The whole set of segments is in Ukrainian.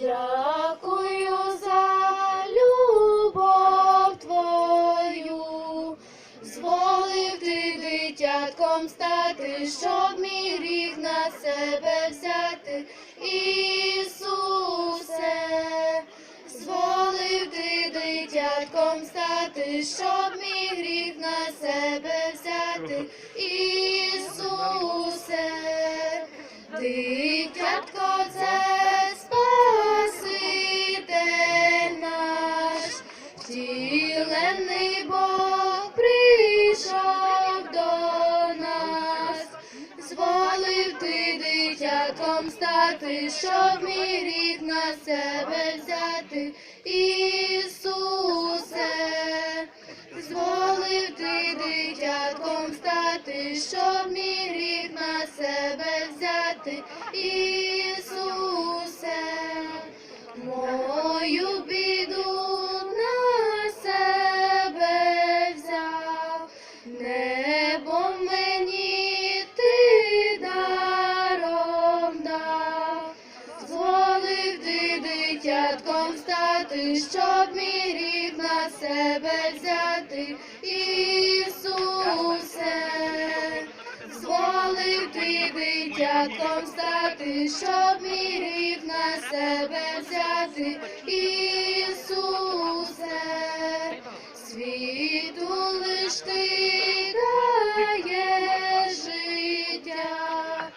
Дякую за любов твою, зволив ти дитятком стати, щоб мій гріх на себе взяти, Ісусе, зволив ти дитятком стати, щоб мій гріх на себе взяти, Ісусе, дитятко це втілений Бог прийшов до нас, зволив ти дитятком стати, щоб мій гріх на себе взяти, Ісусе, зволив ти дитятком стати, щоб мій гріх на себе взяти, Ісусе, дитятком стати, щоб мій гріх на себе взяти, Ісусе, зволив ти дитятком стати, щоб мій гріх на себе взяти, Ісусе, світу лиш ти даєш життя,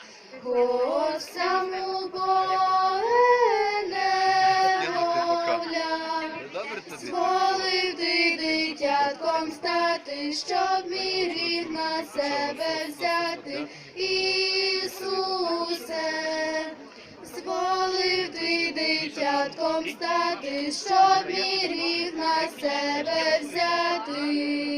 Бог дитятком стати, щоб мій рід на себе взяти, Ісусе, зволив ти дитятком стати, щоб мій рід на себе взяти,